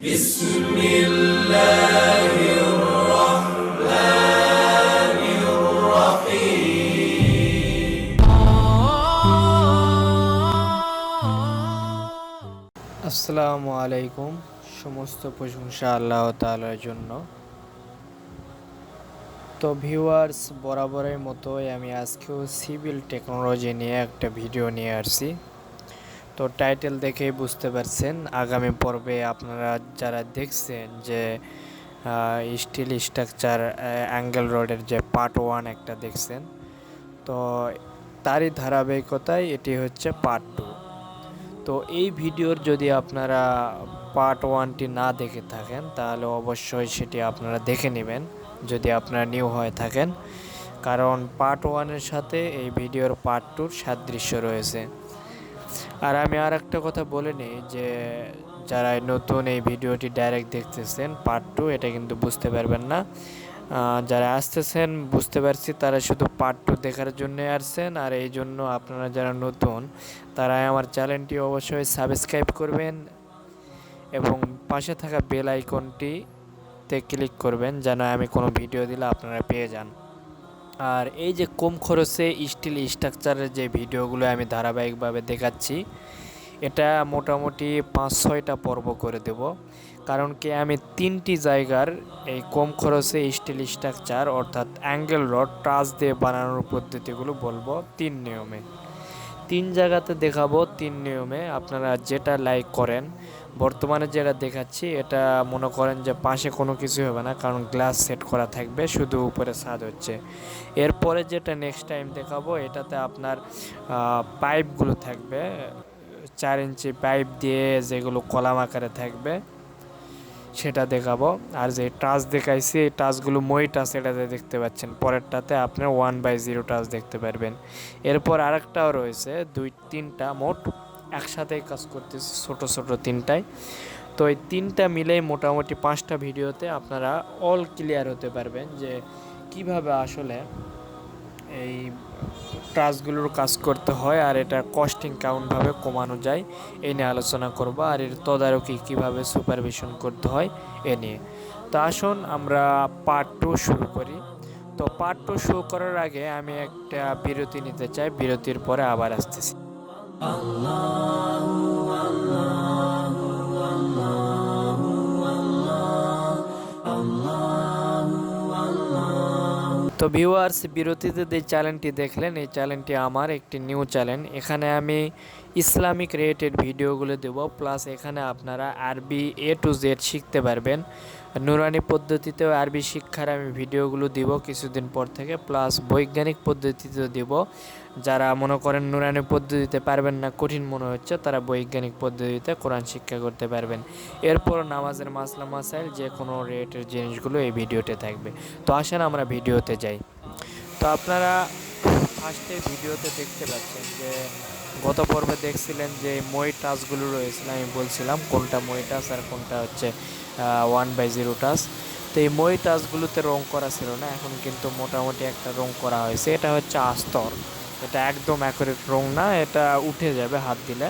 بسم الله الرحمن الرحيم আসসালামু আলাইকুম সমস্ত প্রশংসা আল্লাহ তাআলার জন্য তো ভিউয়ার্স বরাবরের মতোই আমি আজকেও সিভিল টেকনোলজি নিয়ে একটা ভিডিও নিয়ে আসছি তো টাইটেল দেখেই বুঝতে পারছেন। আগামী পর্বে আপনারা যারা দেখছেন যে স্টিল স্ট্রাকচার অ্যাঙ্গেল রোডের যে পার্ট ওয়ান একটা দেখছেন, তো তারই ধারাবাহিকতায় এটি হচ্ছে পার্ট টু তো এই ভিডিওর যদি আপনারা পার্ট ওয়ানটি না দেখে থাকেন, তাহলে অবশ্যই সেটি আপনারা দেখে নেবেন, যদি আপনারা নিউ হয়ে থাকেন। কারণ পার্ট ওয়ানের সাথে এই ভিডিওর পার্ট টুর সাদৃশ্য রয়েছে। আর আমি আর একটা কথা বলে নিই যে, যারা নতুন এই ভিডিওটি ডাইরেক্ট দেখতেছেন পার্ট টু এটা কিন্তু বুঝতে পারবেন না। যারা আসতেছেন, বুঝতে পারছি তারা শুধু পার্ট টু দেখার জন্য আসছেন, আর এই জন্য আপনারা যারা নতুন তারা আমার চ্যানেলটি অবশ্যই সাবস্ক্রাইব করবেন এবং পাশে থাকা বেল আইকনটিতে ক্লিক করবেন, যেন আমি কোনো ভিডিও দিলে আপনারা পেয়ে যান। আর এই যে কম খরচে স্টিল স্ট্রাকচারের যে ভিডিওগুলো আমি ধারাবাহিকভাবে দেখাচ্ছি, এটা মোটামুটি পাঁচ ছয়টা পর্ব করে দেব। কারণ কি আমি তিনটি জায়গার এই কম খরচে স্টিল স্ট্রাকচার অর্থাৎ অ্যাঙ্গেল রড, টাচ দিয়ে বানানোর পদ্ধতিগুলো বলব তিন নিয়মে। তিন জায়গাতে দেখাবো তিন নিয়মে। আপনারা যেটা লাইক করেন, বর্তমানে যেটা দেখাচ্ছি, এটা মনে করেন যে পাশে কোনো কিছু হবে না, কারণ গ্লাস সেট করা থাকবে, শুধু উপরে ছাদ হচ্ছে। এরপরে যেটা নেক্সট টাইম দেখাবো, এটাতে আপনার পাইপগুলো থাকবে। চার ইঞ্চি পাইপ দিয়ে যেগুলো কলাম আকারে থাকবে। সেটা দেখাবো। আর যে টাচ দেখাইছি, এই টাচগুলো মই টাচ এটাতে দেখতে পাচ্ছেন, পরেরটাতে আপনার ওয়ান বাই জিরো টাচ দেখতে পারবেন। এরপর আরেকটাও রয়েছে, দুই, তিনটা মোট একসাথেই কাজ করতেছি, ছোট ছোট তিনটায়। তো এই তিনটা মিলেই মোটামুটি পাঁচটা ভিডিওতে আপনারা অল ক্লিয়ার হতে পারবেন যে কীভাবে আসলে এই টাচগুলোর কাজ করতে হয় আর এটা কস্টিং কেমনভাবে কমানো যায়, এ নিয়ে আলোচনা করব আর এর তদারকি কীভাবে সুপারভিশন করতে হয়, এ নিয়ে। তো আসুন আমরা পার্ট টু শুরু করি। তো পার্ট টু শুরু করার আগে আমি একটা বিরতি নিতে চাই, বিরতির পরে আবার আসতেছি। তো ভিউয়ার্স বিরতিতে যে চ্যানেলটি দেখলেন, এই চ্যানেলটি আমার একটি নিউ চ্যানেল এখানে আমি ইসলামিক রিলেটেড ভিডিওগুলো দেব প্লাস এখানে আপনারা আরবি এ টু জেড শিখতে পারবেন। নুরানি পদ্ধতিতেও আরবি শিক্ষার আমি ভিডিওগুলো দিব কিছুদিন পর থেকে প্লাস বৈজ্ঞানিক পদ্ধতিতেও দিব। যারা মনে করেন নুরানি পদ্ধতিতে পারবেন না, কঠিন মনে হচ্ছে, তারা বৈজ্ঞানিক পদ্ধতিতে কোরআন শিক্ষা করতে পারবেন। এরপর নামাজের মাসলা মাসাইল, যে কোনো রেটের জিনিসগুলো এই ভিডিওতে থাকবে। তো আসেন আমরা ভিডিওতে যাই। তো আপনারা ফার্স্টে ভিডিওতে দেখতে পাচ্ছেন যে গত পর্বে দেখছিলেন যে মই টাচগুলো রয়েছিল, আমি বলছিলাম কোনটা মই টাচ আর কোনটা হচ্ছে ওয়ান বাই জিরো টাচ তো এই মই টাচগুলোতে রং করা ছিল না, এখন কিন্তু মোটামুটি একটা রং করা হয়েছে। এটা হচ্ছে আস্তর। এটা একদম অ্যাকুরেট রং না, এটা উঠে যাবে হাত দিলে।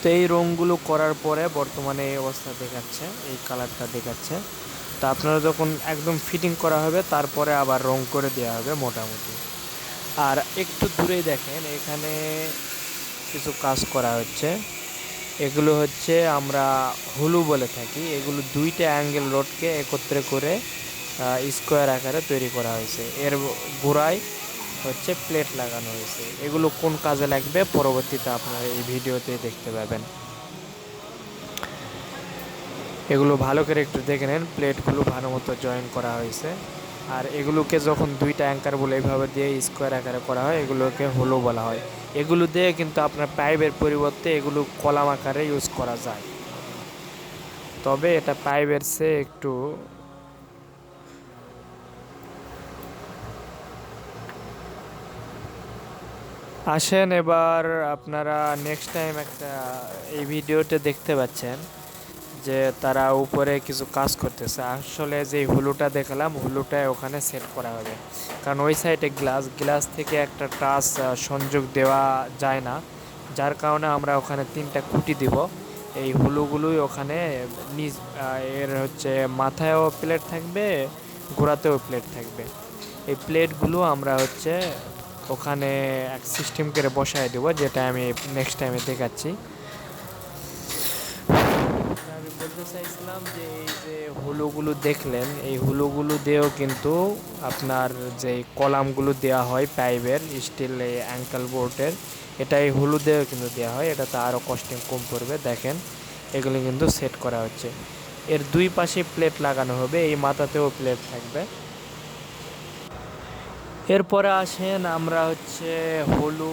তো এই রঙগুলো করার পরে বর্তমানে এই অবস্থা দেখাচ্ছে, এই কালারটা দেখাচ্ছে। তা আপনারা যখন একদম ফিটিং করা হবে, তারপরে আবার রং করে দেওয়া হবে মোটামুটি। আর একটু দূরেই দেখেন, এখানে কিছু কাজ করা হচ্ছে। এগুলো হচ্ছে আমরা হুলু বলে থাকি। এগুলো দুইটা অ্যাঙ্গেল রোডকে একত্রে করে স্কোয়ার আকারে তৈরি করা হয়েছে। এর গোড়ায় হচ্ছে প্লেট লাগানো হয়েছে। এগুলো কোন কাজে লাগবে পরবর্তীতে আপনারা এই ভিডিওতে দেখতে পাবেন। এগুলো ভালো করে একটু দেখে নেন। প্লেটগুলো ভালো মতো জয়েন করা হয়েছে। আর এগুলোকে যখন দুইটা অ্যাঙ্কার বলে এইভাবে দিয়ে স্কোয়ার আকারে করা হয়, এগুলোকে হলো বলা হয়। এগুলো দিয়ে কিন্তু আপনার পাইপের পরিবর্তে এগুলো কলাম আকারে ইউজ করা যায়। তবে এটা পাইপের চেয়ে একটু আসেন এবার আপনারা নেক্সট টাইম একটা এই ভিডিওতে দেখতে পাচ্ছেন। যে তারা উপরে কিছু কাজ করতেছে। আসলে যে হুলুটা দেখালাম হুলুটা ওখানে সেট করা হবে। কারণ ওই সাইডে গ্লাস গ্লাস থেকে একটা টাচ সংযোগ দেওয়া যায় না। যার কারণে আমরা ওখানে তিনটা খুঁটি দিব। এই হুলুগুলোই ওখানে নিজ এর হচ্ছে মাথায়ও প্লেট থাকবে, গোড়াতেও প্লেট থাকবে। এই প্লেটগুলো আমরা হচ্ছে ওখানে এক সিস্টেম করে বসায় দেবো, যেটা আমি নেক্সট টাইমে দেখাচ্ছি। আমি বলতে চাইছিলাম যে এই যে হুলুগুলো দেখলেন, এই হুলুগুলো দিয়েও কিন্তু আপনার যে কলামগুলো দেওয়া হয় পাইপের, স্টিল অ্যাঙ্কেল বোর্ডের এটা এই হুলু দিয়েও কিন্তু দেওয়া হয়। এটাতে আরও কস্টিং কম পড়বে, দেখেন। এগুলো কিন্তু সেট করা হচ্ছে। এর দুই পাশে প্লেট লাগানো হবে, এই মাথাতেও প্লেট থাকবে। এরপরে আসেন আমরা হচ্ছে হলু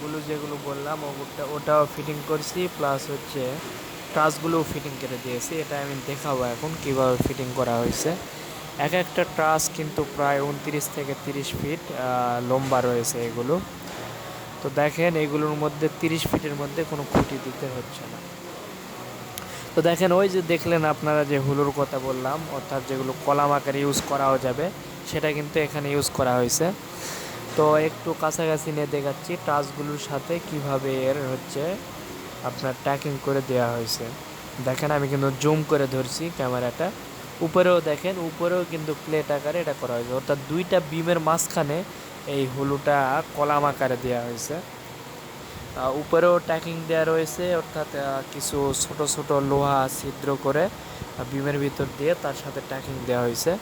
গুলো যেগুলো বললাম ওটা ওটাও ফিটিং করছি প্লাস হচ্ছে ট্রাসগুলোও ফিটিং করে দিয়েছি। এটা আমি দেখাবো এখন কীভাবে ফিটিং করা হয়েছে। এক একটা ট্রাস কিন্তু প্রায় উনত্রিশ থেকে তিরিশ ফিট লম্বা রয়েছে এগুলো। তো দেখেন এগুলোর মধ্যে তিরিশ ফিটের মধ্যে কোনো খুঁটি দিতে হচ্ছে না। তো দেখেন ওই যে দেখলেন আপনারা যে হুলুর কথা বললাম, অর্থাৎ যেগুলো কলাম আকারে ইউজ করাও যাবে, সেটা কিন্তু এখানে ইউজ করা হয়েছে। তো একটু কাছাকাছি নিয়ে দেখাচ্ছি টাচগুলোর সাথে কীভাবে এর হচ্ছে আপনার ট্যাকিং করে দেওয়া হয়েছে। দেখেন, আমি কিন্তু জুম করে ধরছি ক্যামেরাটা। উপরেও দেখেন, উপরেও কিন্তু প্লেট আকারে এটা করা হয়েছে। অর্থাৎ দুইটা বিমের মাঝখানে এই হলুটা কলাম আকারে দেওয়া হয়েছে। উপরেও ট্যাকিং দেওয়া রয়েছে, অর্থাৎ কিছু ছোট ছোট লোহা ছিদ্র করে বিমের ভিতর দিয়ে তার সাথে ট্যাকিং দেওয়া হয়েছে।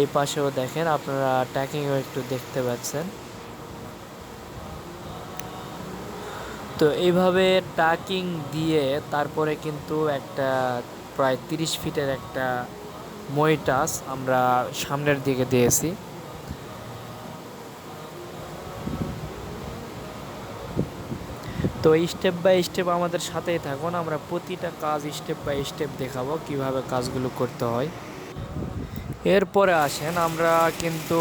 এই পাশেও দেখেন, আপনারা ট্যাকিংও একটু দেখতে পাচ্ছেন। তো এইভাবে ট্যাকিং দিয়ে তারপরে কিন্তু একটা প্রায় তিরিশ ফিটের একটা মইটাস আমরা সামনের দিকে দিয়েছি। তো স্টেপ বাই স্টেপ আমাদের সাথেই থাকুন, আমরা প্রতিটা কাজ স্টেপ বাই স্টেপ দেখাবো কীভাবে কাজগুলো করতে হয়। এরপরে আসেন, আমরা কিন্তু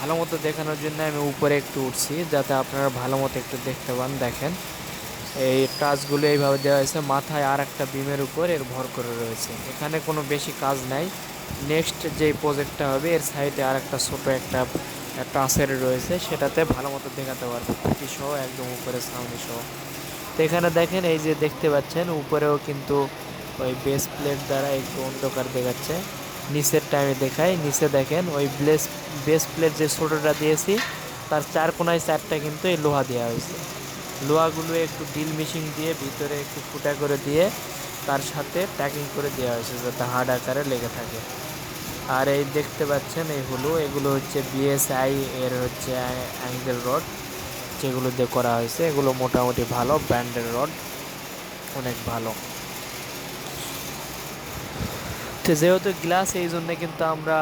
ভালো মতো দেখানোর জন্য আমি উপরে একটু উঠছি, যাতে আপনারা ভালো মতো একটু দেখতে পান, দেখেন। এই টাচগুলো এইভাবে দেওয়া হয়েছে, মাথায় আর একটা বিমের উপর এর ভর করে রয়েছে। এখানে কোনো বেশি কাজ নাই। নেক্সট যে প্রজেক্টটা হবে, এর সাইডে আর একটা ছোটো একটা টাচের রয়েছে, সেটাতে ভালো মতো দেখাতে পারব। খুঁটি সহ, একদম উপরে সামনে সহ। তো এখানে দেখেন, এই যে দেখতে পাচ্ছেন, উপরেও কিন্তু ওই বেস প্লেট দ্বারা একটু অন্ধকার দেখাচ্ছে। নিচের টাইমে দেখাই নিচে দেখেন, ওই ব্লেস বেস প্লেট যে ছোটোটা দিয়েছি, তার চার কোনায় চারটা কিন্তু এই লোহা দেওয়া হয়েছে। লোহাগুলো একটু ডিল মেশিন দিয়ে ভিতরে একটু ফুটা করে দিয়ে তার সাথে প্যাকিং করে দেওয়া হয়েছে, যাতে হার্ড আকারে লেগে থাকে। আর এই দেখতে পাচ্ছেন এই হলো, এগুলো হচ্ছে বিএসআই এর হচ্ছে অ্যাঙ্গেল রড যেগুলো দিয়ে করা হয়েছে। এগুলো মোটামুটি ভালো ব্র্যান্ডের রড অনেক ভালো। তো যেহেতু গ্লাস এই জন্য কিন্তু আমরা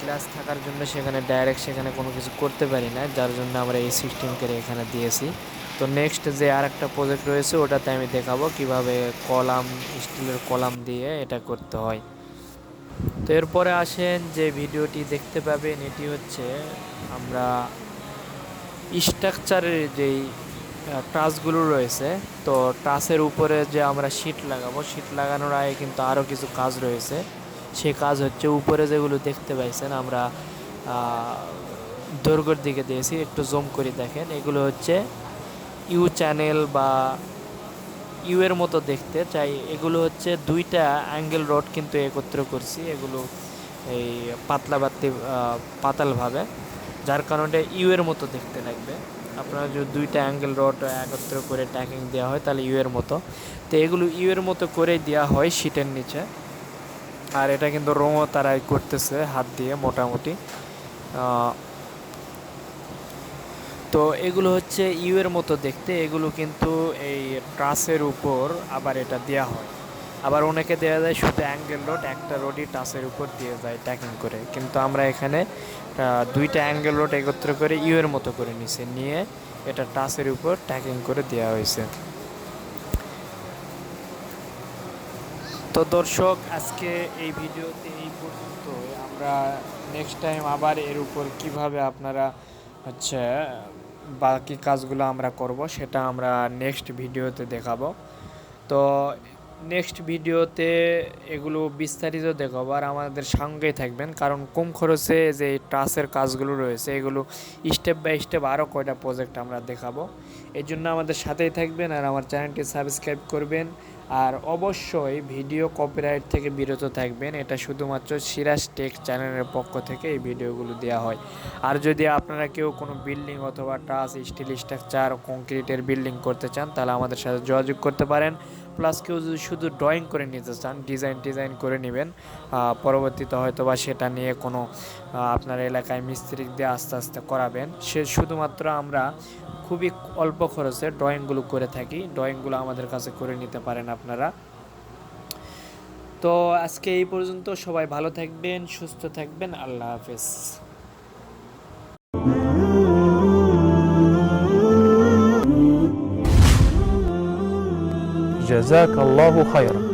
গ্লাস থাকার জন্য সেখানে ডাইরেক্ট সেখানে কোনো কিছু করতে পারি না, যার জন্য আমরা এই সিস্টেম করে এখানে দিয়েছি। তো নেক্সট যে আর একটা প্রজেক্ট রয়েছে, ওটাতে আমি দেখাবো কীভাবে কলাম, স্টিলের কলাম দিয়ে এটা করতে হয়। তো এরপরে আসেন, যে ভিডিওটি দেখতে পাবেন, এটি হচ্ছে আমরা স্ট্রাকচারের যেই টাচগুলো রয়েছে। তো টাচের উপরে যে আমরা শীট লাগাবো, শীট লাগানোর আগে কিন্তু আরও কিছু কাজ রয়েছে। সে কাজ হচ্ছে উপরে যেগুলো দেখতে পাইছেন, আমরা দৈর্ঘ্যের দিকে দিয়েছি, একটু জুম করে দেখেন। এগুলো হচ্ছে ইউ চ্যানেল বা ইউ এর মতো দেখতে। চাই, এগুলো হচ্ছে দুইটা অ্যাঙ্গেল রড কিন্তু একত্র করছি। এগুলো এই পাতলা বাতি পাতালভাবে, যার কারণে ইউ এর মতো দেখতে লাগবে। আপনারা যদি দুইটা অ্যাঙ্গেল রড একত্র করে ট্যাকিং দেওয়া হয়, তাহলে ইউ এর মতো। তো এগুলো ইউ এর মতো করেই দেওয়া হয় শীটের নিচে। আর এটা কিন্তু রোমও তারাই করতেছে, হাত দিয়ে মোটামুটি। তো এগুলো হচ্ছে ইউ এর মতো দেখতে। এগুলো কিন্তু এই ট্রাসের উপর আবার এটা দেওয়া হয়। আবার অনেকে দেওয়া যায় শুধু অ্যাঙ্গেল রোড একটা রোডই টাসের উপর দিয়ে যায় ট্যাকিং করে। কিন্তু আমরা এখানে দুইটা অ্যাঙ্গেল রোড একত্র করে ইউ এর মতো করে নিছে নিয়ে এটা টাসের উপর ট্যাকিং করে দেওয়া হয়েছে। তো দর্শক, আজকে এই ভিডিওতে এই পর্যন্ত আমরা নেক্সট টাইম আবার এর উপর কীভাবে আপনারা হচ্ছে, বাকি কাজগুলো আমরা করব, সেটা আমরা নেক্সট ভিডিওতে দেখাবো। তো নেক্সট ভিডিওতে এগুলো বিস্তারিত দেখাবো আর আমাদের সঙ্গেই থাকবেন। কারণ কম খরচে যে টাচের কাজগুলো রয়েছে, এগুলো স্টেপ বাই স্টেপ আরও কয়টা প্রজেক্ট আমরা দেখাবো। এই জন্য আমাদের সাথেই থাকবেন আর আমার চ্যানেলটি সাবস্ক্রাইব করবেন। আর অবশ্যই ভিডিও কপিরাইট থেকে বিরত থাকবেন। এটা শুধুমাত্র সিরাজ টেক চ্যানেলের পক্ষ থেকে এই ভিডিওগুলো দেওয়া হয়। আর যদি আপনারা কেউ কোনো বিল্ডিং অথবা টাচ স্টিল স্ট্রাকচার কংক্রিটের বিল্ডিং করতে চান, তাহলে আমাদের সাথে যোগাযোগ করতে পারেন। প্লাস কেউ যদি শুধু ড্রয়িং করে নিতে চান ডিজাইন ডিজাইন করে নেবেন পরবর্তীতে হয়তো বা সেটা নিয়ে কোনো আপনার এলাকায় মিস্ত্রি দিয়ে আস্তে আস্তে করাবেন। সে শুধুমাত্র আমরা খুবই অল্প খরচে ড্রয়িংগুলো করে থাকি। ড্রয়িংগুলো আমাদের কাছে করে নিতে পারেন আপনারা। তো আজকে এই পর্যন্ত সবাই ভালো থাকবেন, সুস্থ থাকবেন। আল্লাহ হাফেজ। جزاك الله خيرا.